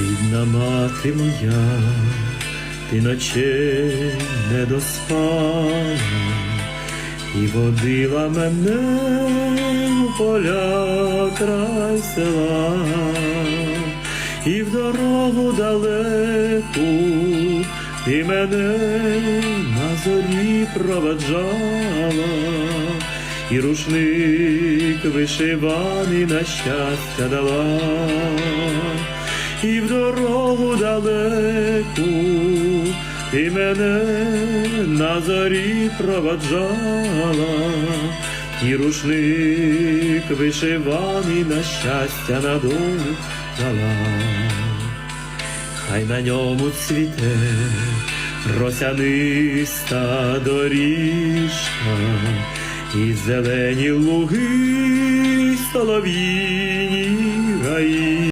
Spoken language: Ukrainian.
Рідна мати моя, ти ночей не доспала і водила мене у поля край села, і в дорогу далеку, і мене на зорі проваджала, і рушник вишиваний на щастя дала і в дорогу далеку, ти мене на зорі проваджала, і рушник вишиваний на щастя на дала. Хай на ньому цвіте росяниста доріжка, і зелені луги, солов'їні гаї.